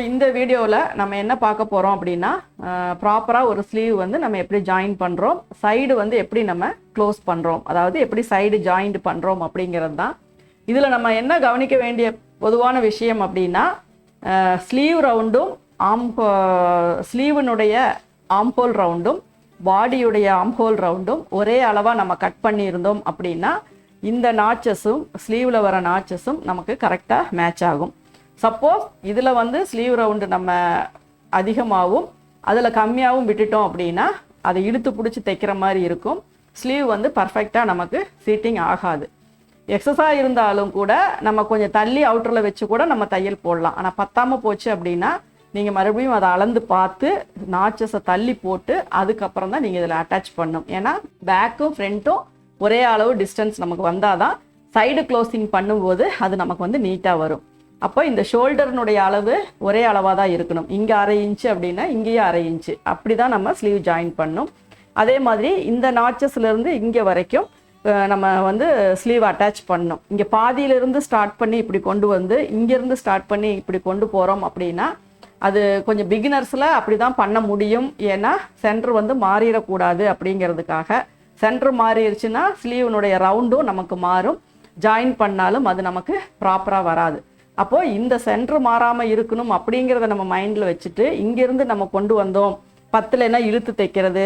இப்போ இந்த வீடியோவில் நம்ம என்ன பார்க்க போகிறோம் அப்படின்னா ப்ராப்பராக ஒரு ஸ்லீவ் வந்து நம்ம எப்படி ஜாயின் பண்ணுறோம் சைடு வந்து எப்படி நம்ம க்ளோஸ் பண்ணுறோம் அதாவது எப்படி சைடு ஜாயிண்ட் பண்ணுறோம் அப்படிங்கிறது தான். இதில் நம்ம என்ன கவனிக்க வேண்டிய பொதுவான விஷயம் அப்படின்னா ஸ்லீவ் ரவுண்டும் ஆம் ஸ்லீவினுடைய ஆம்போல் ரவுண்டும் பாடியுடைய ஆம்ஹோல் ரவுண்டும் ஒரே அளவாக நம்ம கட் பண்ணியிருந்தோம் அப்படின்னா இந்த நாச்சஸும் ஸ்லீவில் வர நாச்சஸும் நமக்கு கரெக்டாக மேட்ச் ஆகும். சப்போஸ் இதில் வந்து ஸ்லீவ் ரவுண்டு நம்ம அதிகமாகவும் அதில் கம்மியாகவும் விட்டுட்டோம் அப்படின்னா அதை இழுத்து பிடிச்சி தைக்கிற மாதிரி இருக்கும். ஸ்லீவ் வந்து பர்ஃபெக்டாக நமக்கு சீட்டிங் ஆகாது. எக்ஸஸாக இருந்தாலும் கூட நம்ம கொஞ்சம் தள்ளி அவுட்டரில் வச்சு கூட நம்ம தையல் போடலாம். ஆனால் பத்தாமல் போச்சு அப்படின்னா நீங்கள் மறுபடியும் அதை அளந்து பார்த்து நாச்சஸை தள்ளி போட்டு அதுக்கப்புறம் தான் நீங்கள் இதில் அட்டாச் பண்ணும். ஏன்னா பேக்கும் ஃப்ரண்ட்டும் ஒரே அளவு டிஸ்டன்ஸ் நமக்கு வந்தால் தான் சைடு க்ளோசிங் பண்ணும்போது அது நமக்கு வந்து நீட்டாக வரும். அப்போ இந்த ஷோல்டர்னுடைய அளவு ஒரே அளவாக தான் இருக்கணும். இங்கே அரை இன்ச்சு அப்படின்னா இங்கேயும் அரை இன்ச்சு. அப்படி தான் நம்ம ஸ்லீவ் ஜாயின் பண்ணணும் அதே மாதிரி இந்த நாச்சஸ்லேருந்து இங்கே வரைக்கும் நம்ம வந்து ஸ்லீவ் அட்டாச் பண்ணணும் இங்கே பாதியிலிருந்து ஸ்டார்ட் பண்ணி இப்படி கொண்டு வந்து இங்கேருந்து ஸ்டார்ட் பண்ணி இப்படி கொண்டு போகிறோம் அப்படின்னா அது கொஞ்சம் பிகினர்ஸில் அப்படி தான் பண்ண முடியும். ஏன்னா சென்டர் வந்து மாறிடக்கூடாது அப்படிங்கிறதுக்காக. சென்டர் மாறிடுச்சுன்னா ஸ்லீவனுடைய ரவுண்டும் நமக்கு மாறும். ஜாயின் பண்ணாலும் அது நமக்கு ப்ராப்பராக வராது. அப்போது இந்த சென்ட்ரு மாறாமல் இருக்கணும் அப்படிங்கிறத நம்ம மைண்டில் வச்சுட்டு இங்கேருந்து நம்ம கொண்டு வந்தோம். பத்துலனா இழுத்து தைக்கிறது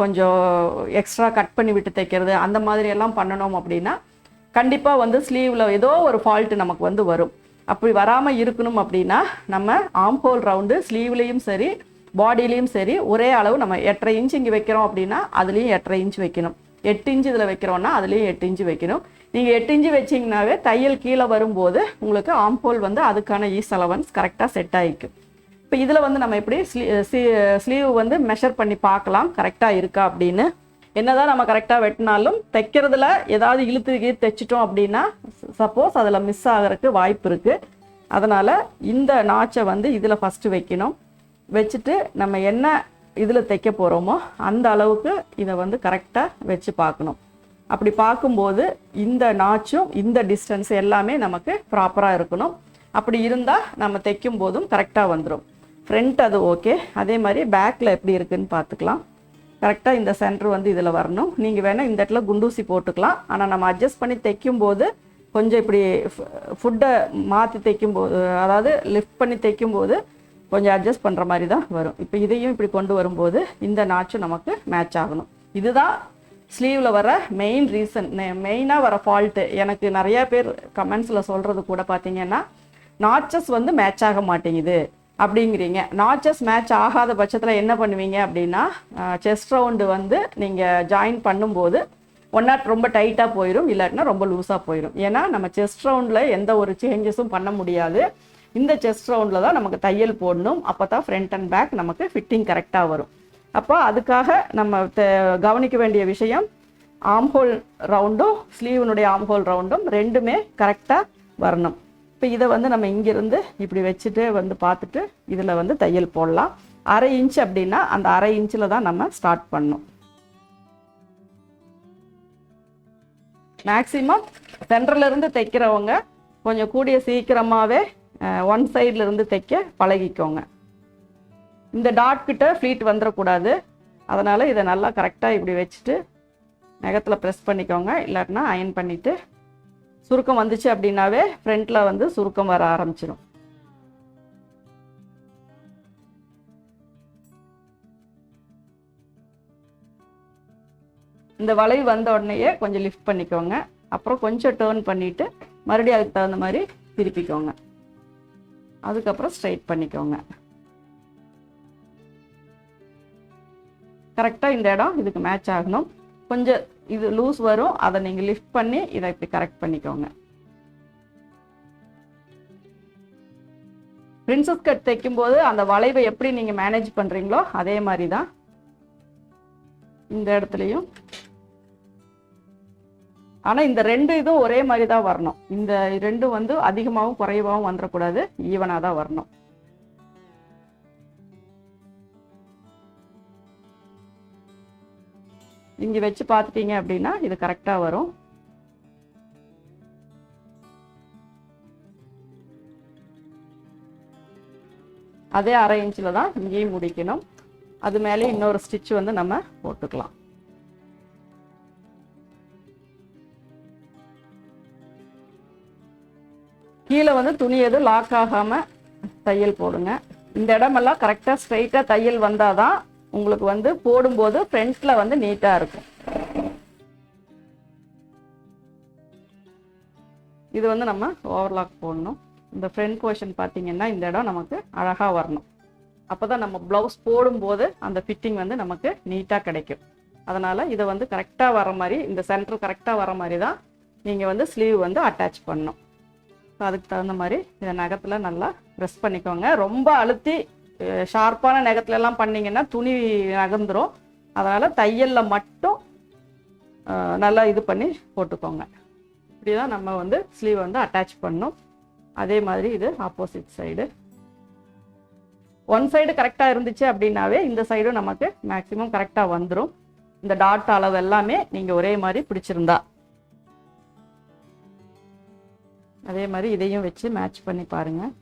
கொஞ்சம் எக்ஸ்ட்ரா கட் பண்ணி விட்டு தைக்கிறது அந்த மாதிரி எல்லாம் பண்ணணும் அப்படின்னா கண்டிப்பாக வந்து ஸ்லீவில் ஏதோ ஒரு ஃபால்ட்டு நமக்கு வந்து வரும். அப்படி வராமல் இருக்கணும் அப்படின்னா நம்ம ஆம்ஹோல் ரவுண்டு ஸ்லீவ்லேயும் சரி பாடியிலையும் சரி ஒரே அளவு நம்ம எட்டரை இன்ச்சு இங்கே வைக்கிறோம் அப்படின்னா அதுலேயும் எட்டரை இன்ச் வைக்கணும். எட்டு இன்ச்சு இதில் வைக்கிறோன்னா அதுலேயும் எட்டு இன்ச்சு வைக்கணும். நீங்கள் எட்டு இன்ச்சு வச்சிங்கனாவே தையல் கீழே வரும்போது உங்களுக்கு ஆம்போல் வந்து அதுக்கான ஈஸ் அலவன்ஸ் கரெக்டாக செட் ஆகிக்கும் இப்போ இதில் வந்து நம்ம எப்படி ஸ்லீ ஸ்லீவ் வந்து மெஷர் பண்ணி பார்க்கலாம் கரெக்டாக இருக்கா அப்படின்னு. என்னதான் நம்ம கரெக்டாக வெட்டினாலும் தைக்கிறதுல ஏதாவது இழுத்து கீழ் தைச்சிட்டோம் அப்படின்னா சப்போஸ் அதில் மிஸ் ஆகிறதுக்கு வாய்ப்பு இருக்குது அதனால் இந்த நாச்சை வந்து இதில் ஃபஸ்ட்டு வைக்கணும். வச்சுட்டு நம்ம என்ன இதில் தைக்க போகிறோமோ அந்த அளவுக்கு இதை வந்து கரெக்டாக வச்சு பார்க்கணும். அப்படி பார்க்கும்போது இந்த நாச்சும் இந்த டிஸ்டன்ஸ் எல்லாமே நமக்கு ப்ராப்பராக இருக்கணும். அப்படி இருந்தால் நம்ம தைக்கும் போதும் கரெக்டாக வந்துடும் ஃப்ரண்ட் அது ஓகே அதே மாதிரி பேக்கில் எப்படி இருக்குதுன்னு பார்த்துக்கலாம். கரெக்டாக இந்த சென்டர் வந்து இதில் வரணும். நீங்கள் வேணால் இந்த இடத்துல குண்டூசி போட்டுக்கலாம். ஆனால் நம்ம அட்ஜஸ்ட் பண்ணி தைக்கும்போது கொஞ்சம் இப்படி ஃபுட்டை மாற்றி தைக்கும் போது அதாவது லிஃப்ட் பண்ணி தைக்கும்போது கொஞ்சம் அட்ஜஸ்ட் பண்ணுற மாதிரி தான் வரும். இப்போ இதையும் இப்படி கொண்டு வரும்போது இந்த நாச்சும் நமக்கு மேட்ச் ஆகணும். இதுதான் ஸ்லீவில் வர மெயின் ரீசன் மெயினாக வர ஃபால்ட்டு எனக்கு நிறைய பேர் கமெண்ட்ஸில் சொல்கிறது கூட பார்த்தீங்கன்னா நாச்சஸ் வந்து மேட்ச் ஆக மாட்டேங்குது அப்படிங்கிறீங்க. நாச்சஸ் மேட்ச் ஆகாத பட்சத்தில் என்ன பண்ணுவீங்க அப்படின்னா செஸ்ட் ரவுண்டு வந்து நீங்கள் ஜாயின் பண்ணும்போது ஒன்றா ரொம்ப டைட்டாக போயிடும் இல்லாட்டினா ரொம்ப லூஸாக போயிடும் ஏன்னா நம்ம செஸ்ட் ரவுண்டில் எந்த ஒரு சேஞ்சஸும் பண்ண முடியாது. இந்த செஸ்ட் ரவுண்டில் தான் நமக்கு தையல் போடணும். அப்போ தான் ஃப்ரண்ட் அண்ட் பேக் நமக்கு ஃபிட்டிங் கரெக்டாக வரும். அப்போ அதுக்காக நம்ம கவனிக்க வேண்டிய விஷயம் ஆம்ஹோல் ரவுண்டும் ஸ்லீவனுடைய ஆம்ஹோல் ரவுண்டும் ரெண்டுமே கரெக்டாக வரணும். இப்போ இதை வந்து நம்ம இங்கேருந்து இப்படி வச்சுட்டு வந்து பார்த்துட்டு இதில் வந்து தையல் போடலாம். அரை இன்ச் அப்படின்னா அந்த அரை இன்ச்சில் தான் நம்ம ஸ்டார்ட் பண்ணணும். மேக்ஸிமம் சென்டர்லேருந்து தைக்கிறவங்க கொஞ்சம் கூடிய சீக்கிரமாகவே ஒன் சைட்லேருந்து தைக்க பழகிக்கோங்க. இந்த டாட் கிட்ட ஃப்ளீட் வந்துடக்கூடாது அதனால் இதை நல்லா கரெக்டாக இப்படி வச்சுட்டு நகத்தில் ப்ரெஸ் பண்ணிக்கோங்க. இல்லாட்டினா அயன் பண்ணிவிட்டு சுருக்கம் வந்துச்சு அப்படின்னாவே ஃப்ரண்ட்டில் வந்து சுருக்கம் வர ஆரம்பிச்சிடும் இந்த வளைவு வந்த உடனேயே கொஞ்சம் லிஃப்ட் பண்ணிக்கோங்க. அப்புறம் கொஞ்சம் டேர்ன் பண்ணிவிட்டு மறுபடியும் அதுக்கு தகுந்த மாதிரி திருப்பிக்கோங்க. அதுக்கப்புறம் ஸ்ட்ரைட் பண்ணிக்கோங்க. கரெக்டாக இந்த இடம் இதுக்கு மேட்ச் ஆகணும். கொஞ்சம் இது லூஸ் வரும். அதை நீங்கள் லிஃப்ட் பண்ணி இதை இப்படி கரெக்ட் பண்ணிக்கோங்க. பிரின்சஸ் கட் தைக்கும்போது அந்த வளைவை எப்படி நீங்கள் மேனேஜ் பண்ணுறீங்களோ அதே மாதிரி தான் இந்த இடத்துலையும். ஆனால் இந்த ரெண்டு இதுவும் ஒரே மாதிரி தான் வரணும். இந்த ரெண்டும் வந்து அதிகமாகவும் குறைவாகவும் வந்துடக்கூடாது ஈவனாக தான் வரணும். இங்கே வச்சு பார்த்துட்டீங்க அப்படின்னா இது கரெக்டாக வரும். அதே அரை இன்ச்சில் தான் இங்கேயும் முடிக்கணும். அது மேலே இன்னொரு ஸ்டிச் வந்து நம்ம போட்டுக்கலாம். கீழே வந்து துணி எதுவும் லாக் ஆகாமல் தையல் போடுங்க. இந்த இடமெல்லாம் கரெக்டாக ஸ்ட்ரைட்டாக தையல் வந்தால் தான் உங்களுக்கு வந்து போடும்போது ஃப்ரெண்ட்ஸில் வந்து நீட்டாக இருக்கும். இது வந்து நம்ம ஓவர்லாக் போடணும். இந்த ஃப்ரண்ட் போர்ஷன் பார்த்தீங்கன்னா இந்த இடம் நமக்கு அழகாக வரணும். அப்போ தான் நம்ம ப்ளவுஸ் போடும்போது அந்த ஃபிட்டிங் வந்து நமக்கு நீட்டாக கிடைக்கும். அதனால் இதை வந்து கரெக்டாக வர மாதிரி இந்த சென்டர் கரெக்டாக வர மாதிரி தான் நீங்கள் வந்து ஸ்லீவ் வந்து அட்டாச் பண்ணணும். ஸோ அதுக்கு தகுந்த மாதிரி இதை நகத்தில் நல்லா ப்ரெஸ் பண்ணிக்கோங்க. ரொம்ப அழுத்தி ஷார்ப்பான நகத்துலலாம் பண்ணிங்கன்னா துணி நகர்ந்துடும் அதனால் தையலில் மட்டும் நல்லா இது பண்ணி போட்டுக்கோங்க. இப்படி தான் நம்ம வந்து ஸ்லீவ் வந்து அட்டாச் பண்ணும். அதே மாதிரி இது ஆப்போசிட் சைடு ஒன் சைடு கரெக்டாக இருந்துச்சு அப்படின்னாவே இந்த சைடும் நமக்கு மேக்ஸிமம் கரெக்டாக வந்துடும் இந்த டாட் அளவு எல்லாமே நீங்கள் ஒரே மாதிரி பிடிச்சிருந்தா. அதே மாதிரி இதையும் வச்சு மேட்ச் பண்ணி பாருங்கள்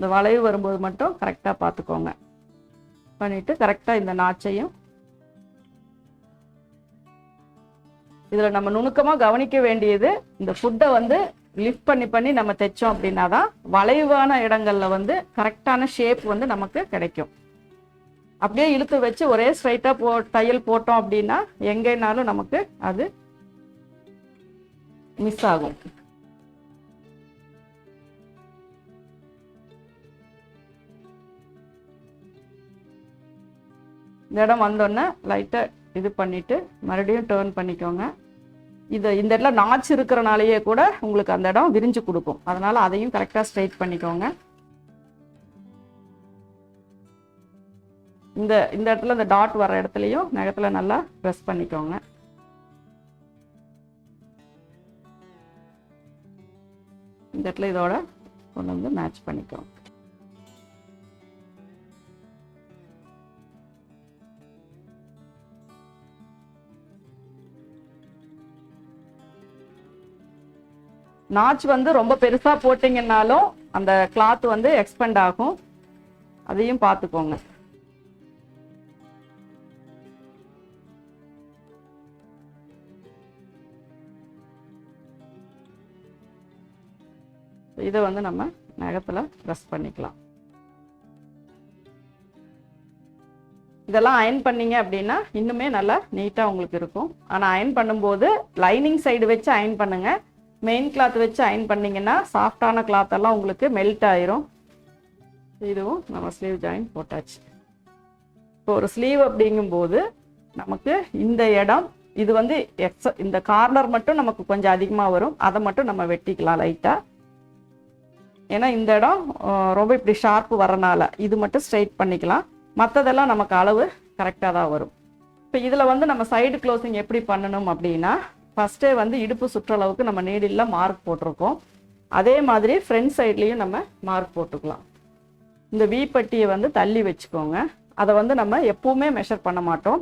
இந்த வளைவு வரும்போது மட்டும் கரெக்டாக பார்த்துக்கோங்க. பண்ணிட்டு கரெக்டாக இந்த நாச்சையும் இதில் நம்ம நுணுக்கமாக கவனிக்க வேண்டியது இந்த ஃபுட்டை வந்து லிஃப்ட் பண்ணி பண்ணி நம்ம தைச்சோம் அப்படின்னா தான் வளைவான இடங்களில் வந்து கரெக்டான ஷேப் வந்து நமக்கு கிடைக்கும். அப்படியே இழுத்து வச்சு ஒரே ஸ்ட்ரைட்டாக போ தையல் போட்டோம் அப்படின்னா எங்கேனாலும் நமக்கு அது மிஸ் ஆகும். இந்த இடம் வந்தோடனே லைட்டாக இது பண்ணிவிட்டு மறுபடியும் டேர்ன் பண்ணிக்கோங்க. இது இந்த இடத்துல நாச்சு இருக்கிறனாலேயே கூட உங்களுக்கு அந்த இடம் விரிஞ்சு கொடுக்கும். அதனால் அதையும் கரெக்டாக ஸ்ட்ரைட் பண்ணிக்கோங்க. இந்த இந்த இடத்துல இந்த டாட் வர இடத்துலையும் நகத்தில் நல்லா ப்ரெஸ் பண்ணிக்கோங்க. இந்த இடத்துல இதோட கொண்டு வந்து மேட்ச் பண்ணிக்கோங்க. நாச் வந்து ரொம்ப பெருசாக போட்டிங்கன்னாலும் அந்த கிளாத் வந்து எக்ஸ்பெண்ட் ஆகும். அதையும் பார்த்துக்கோங்க. இதை வந்து நம்ம நகத்தில் ப்ரெஸ் பண்ணிக்கலாம். இதெல்லாம் அயன் பண்ணீங்க அப்படின்னா இன்னுமே நல்லா நீட்டாக உங்களுக்கு இருக்கும். ஆனால் அயன் பண்ணும்போது லைனிங் சைடு வச்சு அயன் பண்ணுங்கள் மெயின் கிளாத் வச்சு அயன் பண்ணிங்கன்னா சாஃப்டான கிளாத்தெல்லாம் உங்களுக்கு மெல்ட் ஆயிரும். இதுவும் நம்ம ஸ்லீவ் ஜாயின் போட்டாச்சு. இப்போ ஒரு ஸ்லீவ் அப்படிங்கும்போது நமக்கு இந்த இடம் இது வந்து எக்ஸ இந்த கார்னர் மட்டும் நமக்கு கொஞ்சம் அதிகமாக வரும். அதை மட்டும் நம்ம வெட்டிக்கலாம் லைட்டாக ஏன்னா இந்த இடம் ரொம்ப இப்படி ஷார்ப்பு வரனால இது மட்டும் ஸ்ட்ரைட் பண்ணிக்கலாம். மற்றதெல்லாம் நமக்கு அளவு கரெக்டாக தான் வரும். இப்போ இதில் வந்து நம்ம சைடு க்ளோசிங் எப்படி பண்ணணும் அப்படின்னா ஃபஸ்ட்டே வந்து இடுப்பு சுற்றளவுக்கு நம்ம நீடில் மார்க் போட்டிருக்கோம். அதே மாதிரி ஃப்ரண்ட் சைட்லேயும் நம்ம மார்க் போட்டுக்கலாம். இந்த வி பட்டியை வந்து தள்ளி வச்சுக்கோங்க. அதை வந்து நம்ம எப்பவுமே மெஷர் பண்ண மாட்டோம்.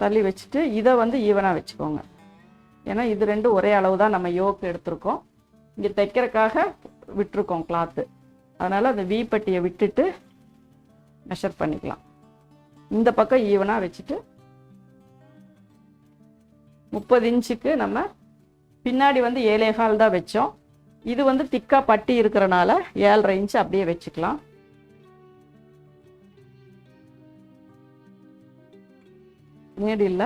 தள்ளி வச்சுட்டு இதை வந்து ஈவனாக வச்சுக்கோங்க. ஏன்னா இது ரெண்டும் ஒரே அளவு தான் நம்ம யோக்கு எடுத்திருக்கோம். இங்கே தைக்கிறக்காக விட்டுருக்கோம் கிளாத்து அதனால் அந்த வி பட்டியை விட்டுட்டு மெஷர் பண்ணிக்கலாம். இந்த பக்கம் ஈவனாக வச்சுட்டு முப்பது இன்ச்சுக்கு நம்ம பின்னாடி வந்து ஏழே கால் தான் வச்சோம். இது வந்து திக்காக பட்டி இருக்கிறனால ஏழரை இன்ச்சு அப்படியே வச்சுக்கலாம். நீடில்ல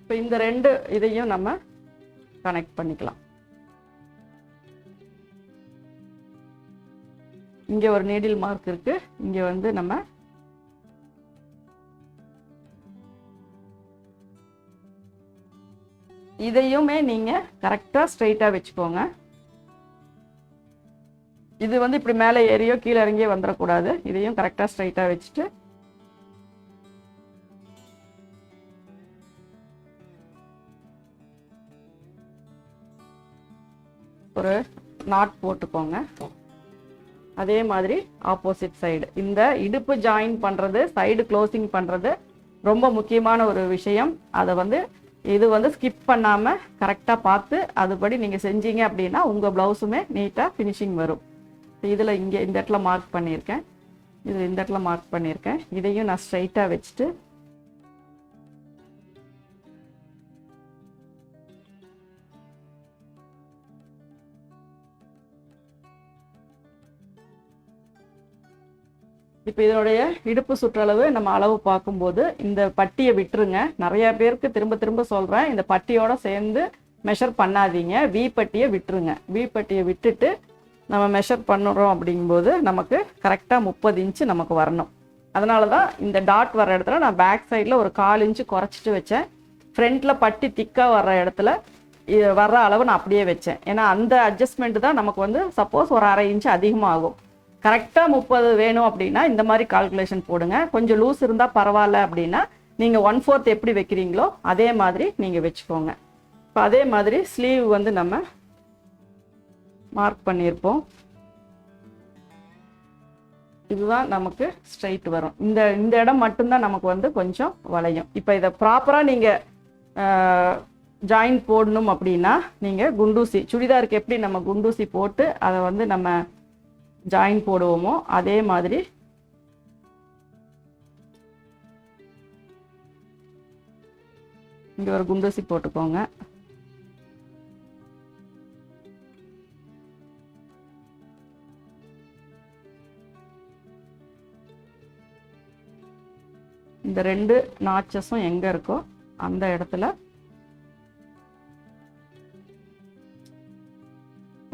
இப்போ இந்த ரெண்டு இதையும் நம்ம கனெக்ட் பண்ணிக்கலாம். இங்கே ஒரு நீடில் மார்க் இருக்கு. இங்கே வந்து நம்ம இதையுமே நீங்கள் கரெக்டாக ஸ்ட்ரைட்டாக வச்சுக்கோங்க. இது வந்து இப்படி மேலே ஏறியோ கீழே இறங்கியோ வந்துடக்கூடாது இதையும் கரெக்டாக ஸ்ட்ரைட்டாக வச்சுட்டு ஒரு நாட் போட்டுக்கோங்க. அதே மாதிரி ஆப்போசிட் சைடு இந்த இடுப்பு ஜாயின் பண்ணுறது சைடு க்ளோசிங் பண்ணுறது ரொம்ப முக்கியமான ஒரு விஷயம். அதை வந்து இது வந்து ஸ்கிப் பண்ணாமல் கரெக்டாக பார்த்து அதுபடி நீங்கள் செஞ்சீங்க அப்படின்னா உங்கள் ப்ளவுஸுமே நீட்டாக ஃபினிஷிங் வரும். இதில் இங்கே இந்த இடத்துல மார்க் பண்ணியிருக்கேன். இதில் இந்த இடத்துல மார்க் பண்ணியிருக்கேன். இதையும் நான் ஸ்ட்ரைட்டாக வச்சுட்டு இப்போ இதனுடைய இடுப்பு சுற்றளவு நம்ம அளவு பார்க்கும்போது இந்த பட்டியை விட்டுருங்க. நிறைய பேருக்கு திரும்ப திரும்ப சொல்கிறேன் இந்த பட்டியோட சேர்ந்து மெஷர் பண்ணாதீங்க. வி பட்டியை விட்டுருங்க. வி பட்டியை விட்டுட்டு நம்ம மெஷர் பண்ணுறோம் அப்படிங்கும்போது நமக்கு கரெக்டாக முப்பது இன்ச்சு நமக்கு வரணும். அதனால தான் இந்த டாட் வர இடத்துல நான் பேக் சைடில் ஒரு கால் இன்ச்சு குறைச்சிட்டு வச்சேன். ஃப்ரண்ட்டில் பட்டி திக்காக வர்ற இடத்துல இது வர்ற அளவு நான் அப்படியே வச்சேன். ஏன்னா அந்த அட்ஜஸ்ட்மெண்ட் தான் நமக்கு வந்து சப்போஸ் ஒரு அரை இன்ச்சு அதிகமாகும். கரெக்டாக முப்பது வேணும் அப்படின்னா இந்த மாதிரி கால்குலேஷன் போடுங்க. கொஞ்சம் லூஸ் இருந்தால் பரவாயில்ல அப்படின்னா நீங்கள் ஒன் ஃபோர்த் எப்படி வைக்கிறீங்களோ அதே மாதிரி நீங்கள் வச்சுக்கோங்க. இப்போ அதே மாதிரி ஸ்லீவ் வந்து நம்ம மார்க் பண்ணியிருப்போம். இதுதான் நமக்கு ஸ்ட்ரைட் வரும். இந்த இந்த இடம் மட்டும்தான் நமக்கு வந்து கொஞ்சம் வளையும். இப்போ இதை ப்ராப்பராக நீங்கள் ஜாயின் போடணும் அப்படின்னா நீங்கள் குண்டூசி சுடிதாருக்கு எப்படி நம்ம குண்டூசி போட்டு அதை வந்து நம்ம ஜாயின் போடுவோமோ அதே மாதிரி இங்கே ஒரு குண்டூசி போட்டுக்கோங்க. இந்த ரெண்டு நாச்சஸும் எங்கே இருக்கோ அந்த இடத்துல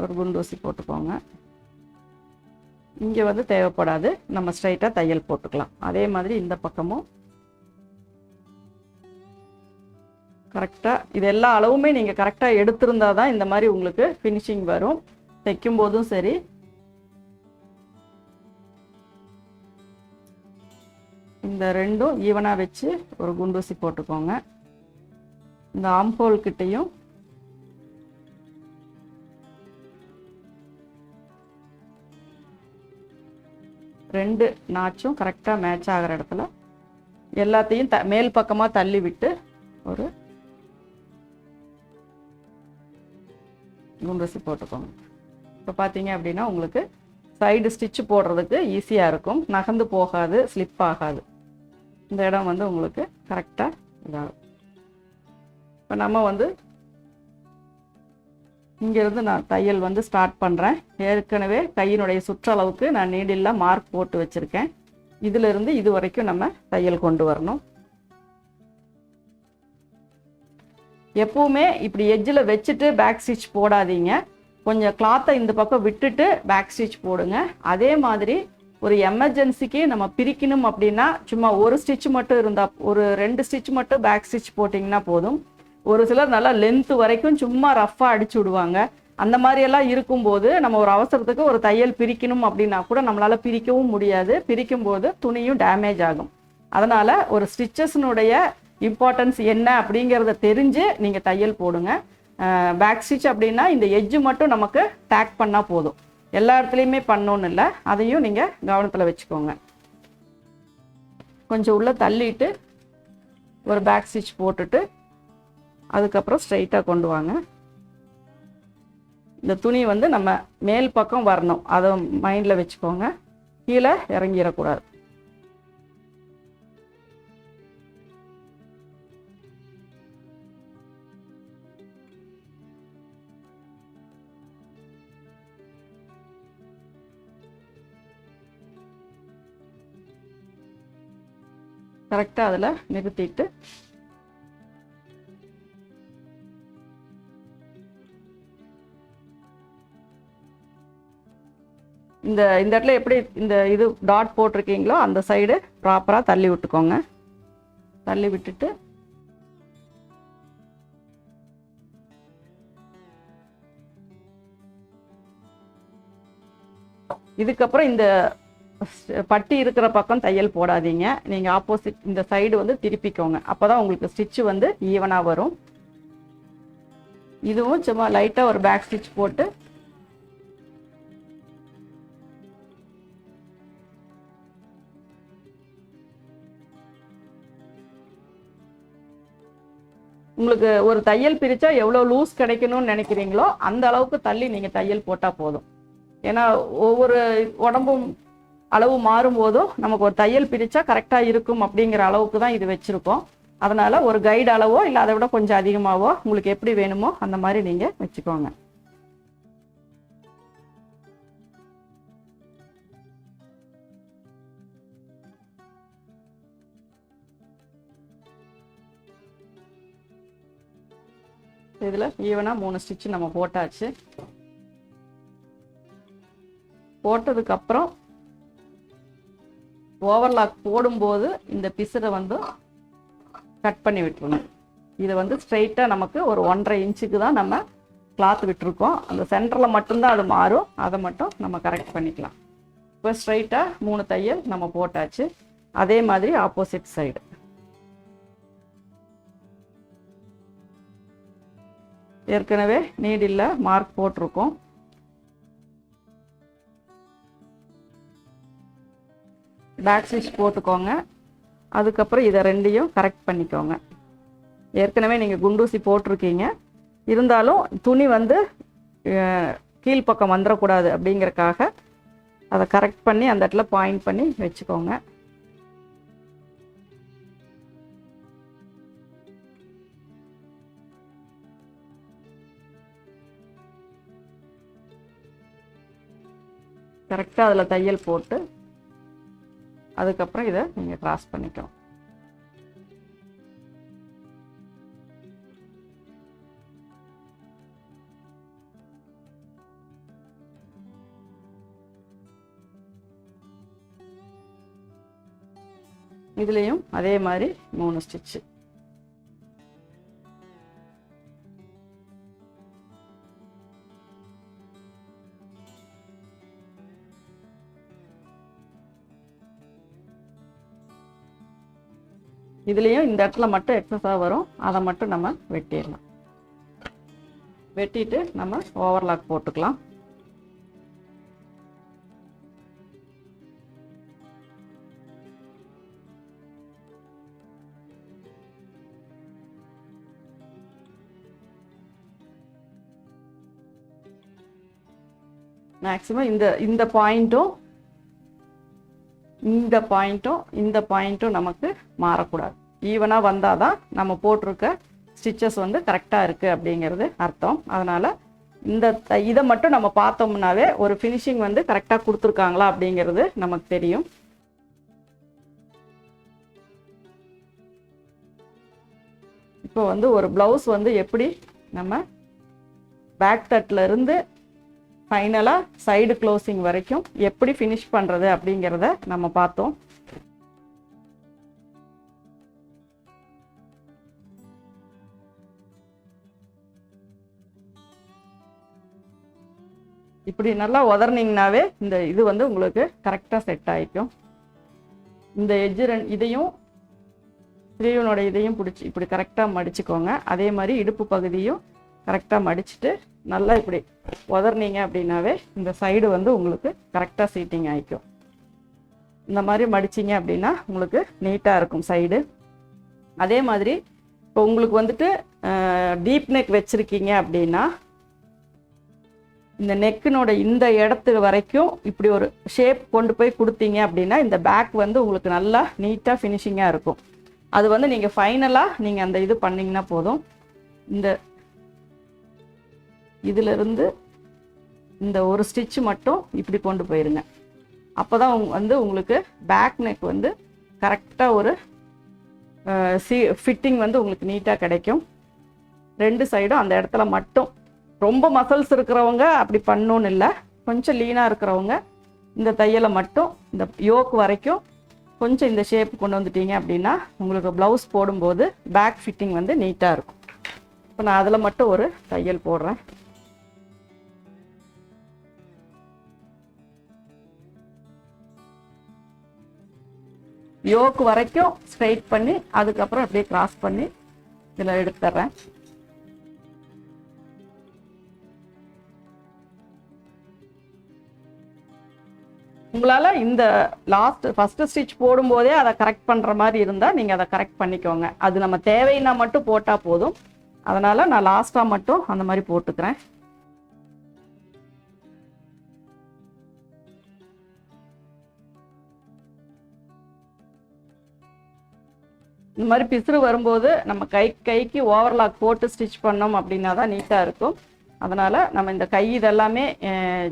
ஒரு குண்டூசி போட்டுக்கோங்க. இங்கே வந்து தேவைப்படாது. நம்ம ஸ்ட்ரைட்டாக தையல் போட்டுக்கலாம். அதே மாதிரி இந்த பக்கமும். கரெக்டாக இது எல்லா அளவுமே நீங்கள் கரெக்டாக எடுத்திருந்தா தான் இந்த மாதிரி உங்களுக்கு ஃபினிஷிங் வரும். தைக்கும் போதும் சரி. இந்த ரெண்டும் ஈவனாக வச்சு ஒரு குண்டூசி போட்டுக்கோங்க. இந்த ஆம்போல் கிட்டேயும் ரெண்டு நாச்சும் கரெக்டாக மேட்ச் ஆகிற இடத்துல எல்லாத்தையும் த மேல் பக்கமாக தள்ளி விட்டு ஒரு குண்டூசி போட்டுக்கோங்க. இப்போ பார்த்தீங்க அப்படின்னா உங்களுக்கு சைடு ஸ்டிச் போடுறதுக்கு ஈஸியாக இருக்கும். நகர்ந்து போகாது ஸ்லிப் ஆகாது. இந்த இடம் வந்து உங்களுக்கு கரெக்டாக இதாகும். இப்போ நம்ம வந்து இங்கேருந்து நான் தையல் வந்து ஸ்டார்ட் பண்ணுறேன் ஏற்கனவே கையினுடைய சுற்றளவுக்கு நான் நீடில்லாம் மார்க் போட்டு வச்சுருக்கேன். இதிலிருந்து இது வரைக்கும் நம்ம தையல் கொண்டு வரணும். எப்பவுமே இப்படி எட்ஜில் வச்சுட்டு பேக் ஸ்டிச் போடாதீங்க. கொஞ்சம் கிளாத்தை இந்த பக்கம் விட்டுட்டு பேக் ஸ்டிச் போடுங்க. அதே மாதிரி ஒரு எமர்ஜென்சிக்கு நம்ம பிரிக்கணும் அப்படின்னா சும்மா ஒரு ஸ்டிச் மட்டும் இருந்தால் ஒரு ரெண்டு ஸ்டிச் மட்டும் பேக் ஸ்டிச் போட்டிங்கன்னா போதும். ஒரு சிலர் நல்லா லென்த்து வரைக்கும் சும்மா ரஃப்பாக அடிச்சு விடுவாங்க. அந்த மாதிரியெல்லாம் இருக்கும்போது நம்ம ஒரு அவசரத்துக்கு ஒரு தையல் பிரிக்கணும் அப்படின்னா கூட நம்மளால் பிரிக்கவும் முடியாது. பிரிக்கும்போது துணியும் டேமேஜ் ஆகும். அதனால் ஒரு ஸ்டிச்சஸ்னுடைய இம்பார்ட்டன்ஸ் என்ன அப்படிங்கிறத தெரிஞ்சு நீங்கள் தையல் போடுங்க. பேக் ஸ்டிச் அப்படின்னா இந்த எஜ்ஜு மட்டும் நமக்கு டேக் பண்ணால் போதும். எல்லா இடத்துலையுமே பண்ணோன்னு இல்லை. அதையும் நீங்கள் கவனத்தில் வச்சுக்கோங்க. கொஞ்சம் உள்ளே தள்ளிட்டு ஒரு பேக் ஸ்டிச் போட்டுட்டு அதுக்கப்புறம் ஸ்ட்ரைட்டாக கொண்டு வாங்க. இந்த துணி வந்து நம்ம மேல் பக்கம் வரணும். அதை மைண்டில் வச்சுக்கோங்க. கீழே இறங்கிடக்கூடாது. கரெக்டாக அதில் நிறுத்திட்டு இந்த இந்த இடத்துல எப்படி இந்த இது டாட் போட்டிருக்கீங்களோ அந்த சைடு ப்ராப்பராக தள்ளி விட்டுக்கோங்க. தள்ளி விட்டுட்டு. இதுக்கப்புறம் இந்த பட்டி இருக்கிற பக்கம் தையல் போடாதீங்க. நீங்கள் ஆப்போசிட் இந்த சைடு வந்து திருப்பிக்கோங்க. அப்போ தான் உங்களுக்கு ஸ்டிச்சு வந்து ஈவனாக வரும். இதுவும் சும்மா லைட்டாக ஒரு பேக் ஸ்டிச் போட்டு உங்களுக்கு ஒரு தையல் பிரித்தா எவ்வளோ லூஸ் கிடைக்கணும்னு நினைக்கிறீங்களோ அந்த அளவுக்கு தள்ளி நீங்கள் தையல் போட்டால் போதும். ஏன்னா ஒவ்வொரு உடம்பும் அளவு மாறும்போதும் நமக்கு ஒரு தையல் பிரித்தா கரெக்டாக இருக்கும் அப்படிங்கிற அளவுக்கு தான் இது வச்சுருக்கோம். அதனால் ஒரு கைடு அளவோ இல்லை அதை விட கொஞ்சம் அதிகமாகவோ உங்களுக்கு எப்படி வேணுமோ அந்த மாதிரி நீங்கள் வச்சுக்கோங்க. இதில் ஈவனாக மூணு ஸ்டிச்சு நம்ம போட்டாச்சு. போட்டதுக்கப்புறம் ஓவர்லாக் போடும்போது இந்த பிசுரை வந்து கட் பண்ணி விட்டுருணும் இது வந்து ஸ்ட்ரைட்டாக நமக்கு ஒரு ஒன்றரை இன்ச்சுக்கு தான் நம்ம கிளாத் விட்டுருக்கோம். அந்த சென்டரில் மட்டும்தான் அது மாறும். அதை மட்டும் நம்ம கரெக்ட் பண்ணிக்கலாம். இப்போ ஸ்ட்ரைட்டாக மூணு தையல் நம்ம போட்டாச்சு. அதே மாதிரி ஆப்போசிட் சைடு ஏற்கனவே நீடில் மார்க் போட்டிருக்கோம். பேக் ஸ்டிச் போட்டுக்கோங்க. அதுக்கப்புறம் இதை ரெண்டையும் கரெக்ட் பண்ணிக்கோங்க. ஏற்கனவே நீங்கள் குண்டூசி போட்டிருக்கீங்க. இருந்தாலும் துணி வந்து கீழ்ப்பக்கம் வந்துடக்கூடாது அப்படிங்கறக்காக அதை கரெக்ட் பண்ணி அந்த இடத்துல பாயிண்ட் பண்ணி வச்சுக்கோங்க. கரெக்டாக அதில் தையல் போட்டு அதுக்கப்புறம் இதை நீங்கள் க்ராஸ் பண்ணிக்கலாம். இதுலேயும் அதே மாதிரி மூணு ஸ்டிச்சு இதுலேயும் இந்த இடத்துல மட்டும் எக்ஸஸாக வரும். அதை மட்டும் நம்ம வெட்டிடலாம். வெட்டிட்டு நம்ம ஓவர்லாக் போட்டுக்கலாம். மேக்ஸிமம் இந்த இந்த பாயிண்ட்டும் இந்த பாயிண்ட்டும் இந்த பாயிண்ட்டும் நமக்கு மாறக்கூடாது. ஈவனாக வந்தால் தான் நம்ம போட்டிருக்க ஸ்டிச்சஸ் வந்து கரெக்டாக இருக்குது அப்படிங்கிறது அர்த்தம். அதனால் இந்த த- இதை மட்டும் நம்ம பார்த்தோம்னாவே ஒரு ஃபினிஷிங் வந்து கரெக்டாக கொடுத்துருக்காங்களா அப்படிங்கிறது நமக்கு தெரியும். இப்போ வந்து ஒரு ப்ளவுஸ் வந்து எப்படி நம்ம பேக் தட்டில் இருந்து ஃபைனலாக சைடு க்ளோசிங் வரைக்கும் எப்படி ஃபினிஷ் பண்ணுறது அப்படிங்கிறத நம்ம பார்த்தோம். இப்படி நல்லா உதறினீங்கனாவே இந்த இது வந்து உங்களுக்கு கரெக்டாக செட் ஆகிக்கும் இந்த எஜ்ஜு ரெண்டு இதையும் ஸ்ரீவனோட இதையும் பிடிச்சி இப்படி கரெக்டாக மடிச்சுக்கோங்க. அதே மாதிரி இடுப்பு பகுதியும் கரெக்டாக மடிச்சுட்டு நல்லா இப்படி உதறினீங்க அப்படின்னாவே இந்த சைடு வந்து உங்களுக்கு கரெக்டாக சீட்டிங் ஆகிக்கும் இந்த மாதிரி மடிச்சிங்க அப்படின்னா உங்களுக்கு நீட்டாக இருக்கும் சைடு அதே மாதிரி இப்போ உங்களுக்கு வந்துட்டு டீப் நெக் வச்சுருக்கீங்க அப்படின்னா இந்த நெக்கினோட இந்த இடத்து வரைக்கும் இப்படி ஒரு ஷேப் கொண்டு போய் கொடுத்தீங்க அப்படின்னா இந்த பேக் வந்து உங்களுக்கு நல்லா நீட்டாக ஃபினிஷிங்காக இருக்கும். அது வந்து நீங்கள் ஃபைனலாக நீங்கள் அந்த இது பண்ணிங்கன்னா போதும். இந்த இதிலிருந்து இந்த ஒரு ஸ்டிச் மட்டும் இப்படி கொண்டு போயிருங்க. அப்போ தான் வந்து உங்களுக்கு பேக் நெக் வந்து கரெக்டாக ஒரு சி ஃபிட்டிங் வந்து உங்களுக்கு நீட்டாக கிடைக்கும். ரெண்டு சைடும் அந்த இடத்துல மட்டும். ரொம்ப மசல்ஸ் இருக்கிறவங்க அப்படி பண்ணணும்னு இல்லை. கொஞ்சம் லீனாக இருக்கிறவங்க இந்த தையலை மட்டும் இந்த யோக் வரைக்கும் கொஞ்சம் இந்த ஷேப் கொண்டு வந்துட்டீங்க அப்படின்னா உங்களுக்கு ப்ளவுஸ் போடும்போது பேக் ஃபிட்டிங் வந்து நீட்டாக இருக்கும். இப்போ நான் அதில் மட்டும் ஒரு தையல் போடுறேன். யோக்கு வரைக்கும் ஸ்ட்ரைட் பண்ணி அதுக்கப்புறம் அப்படியே கிராஸ் பண்ணி இதில் எடுத்துட்றேன் உங்களால் இந்த லாஸ்ட் ஃபஸ்ட்டு ஸ்டிச் போடும்போதே அதை கரெக்ட் பண்ணுற மாதிரி இருந்தால் நீங்கள் அதை கரெக்ட் பண்ணிக்கோங்க. அது நம்ம தேவைன்னா மட்டும் போட்டால் போதும். அதனால் நான் லாஸ்ட்டாக மட்டும் அந்த மாதிரி போட்டுக்கிறேன். இந்த மாதிரி பிசுறு வரும்போது நம்ம கை கைக்கு ஓவர்லாக் போட்டு ஸ்டிச் பண்ணோம் அப்படின்னா தான் நீட்டாக இருக்கும். அதனால் நம்ம இந்த கை இதெல்லாமே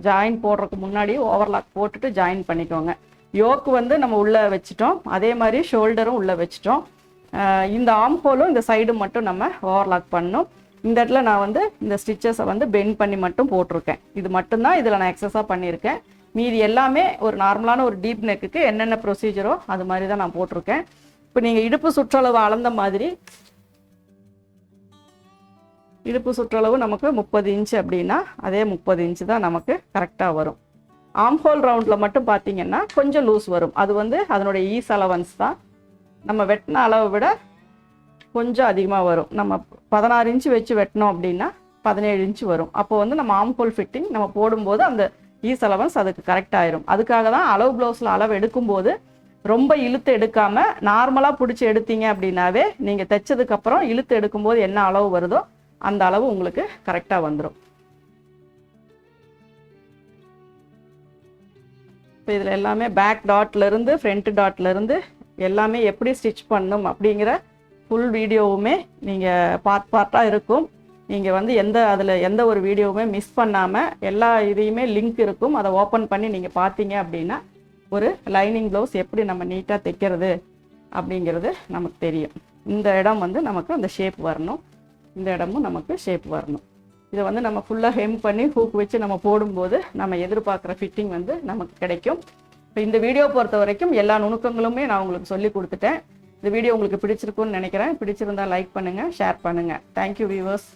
ஜாயின் போடுறதுக்கு முன்னாடி ஓவர்லாக் போட்டுட்டு ஜாயின் பண்ணிக்கோங்க. யோக்கு வந்து நம்ம உள்ளே வச்சிட்டோம். அதே மாதிரி ஷோல்டரும் உள்ளே வச்சிட்டோம். இந்த ஆம் ஹோலும் இந்த சைடு மட்டும் நம்ம ஓவர்லாக் பண்ணணும் இந்த இடத்துல நான் வந்து இந்த ஸ்டிச்சஸை வந்து பெண்ட் பண்ணி மட்டும் போட்டிருக்கேன். இது மட்டும்தான் இதில் நான் எக்ஸஸாக பண்ணியிருக்கேன். மீதி எல்லாமே ஒரு நார்மலான ஒரு டீப் நெக்குக்கு என்னென்ன ப்ரொசீஜரோ அது மாதிரி தான் நான் போட்டிருக்கேன். இப்போ நீங்கள் இடுப்பு சுற்றளவு அளந்த மாதிரி இடுப்பு சுற்றளவு நமக்கு முப்பது இன்ச் அப்படின்னா அதே முப்பது இன்ச்சு தான் நமக்கு கரெக்டாக வரும். ஆம்ஹோல் ரவுண்டில் மட்டும் பார்த்தீங்கன்னா கொஞ்சம் லூஸ் வரும். அது வந்து அதனுடைய ஈஸ் அலவன்ஸ் தான். நம்ம வெட்டின அளவை விட கொஞ்சம் அதிகமாக வரும். நம்ம பதினாறு இன்ச்சு வச்சு வெட்டினோம் அப்படின்னா பதினேழு இன்ச்சு வரும். அப்போ வந்து நம்ம ஆம்ஹோல் ஃபிட்டிங் நம்ம போடும்போது அந்த ஈஸ் அலவன்ஸ் அதுக்கு கரெக்ட் ஆயிரும். அதுக்காக தான் அளவு ப்ளவுஸில் அளவு எடுக்கும்போது ரொம்ப இழுத்து எடுக்காமல் நார்மலாக பிடிச்சி எடுத்தீங்க அப்படின்னாவே நீங்கள் தைச்சதுக்கப்புறம் இழுத்து எடுக்கும்போது என்ன அளவு வருதோ அந்த அளவு உங்களுக்கு கரெக்டாக வந்துடும் இப்போ இதில் எல்லாமே பேக் டாட்லேருந்து ஃப்ரண்ட் டாட்லேருந்து எல்லாமே எப்படி ஸ்டிச் பண்ணும் அப்படிங்கிற ஃபுல் வீடியோவுமே நீங்கள் பார்ட் பார்ட்டாக இருக்கும். நீங்கள் வந்து எந்த அதில் எந்த ஒரு வீடியோவுமே மிஸ் பண்ணாமல் எல்லா இதையுமே லிங்க் இருக்கும். அதை ஓப்பன் பண்ணி நீங்கள் பார்த்தீங்க அப்படின்னா ஒரு லைனிங் ப்ளவுஸ் எப்படி நம்ம நீட்டாக தைக்கிறது அப்படிங்கிறது நமக்கு தெரியும். இந்த இடம் வந்து நமக்கு அந்த ஷேப் வரணும். இந்த இடமும் நமக்கு ஷேப் வரணும். இதை வந்து நம்ம ஃபுல்லாக ஹெம் பண்ணி ஹூக் வச்சு நம்ம போடும்போது நம்ம எதிர்பார்க்குற ஃபிட்டிங் வந்து நமக்கு கிடைக்கும். இப்போ இந்த வீடியோ பொறுத்த வரைக்கும் எல்லா நுணுக்கங்களுமே நான் உங்களுக்கு சொல்லி கொடுத்துட்டேன். இந்த வீடியோ உங்களுக்கு பிடிச்சிருக்குன்னு நினைக்கிறேன். பிடிச்சிருந்தா லைக் பண்ணுங்கள் ஷேர் பண்ணுங்கள் தேங்க்யூ வியூவர்ஸ்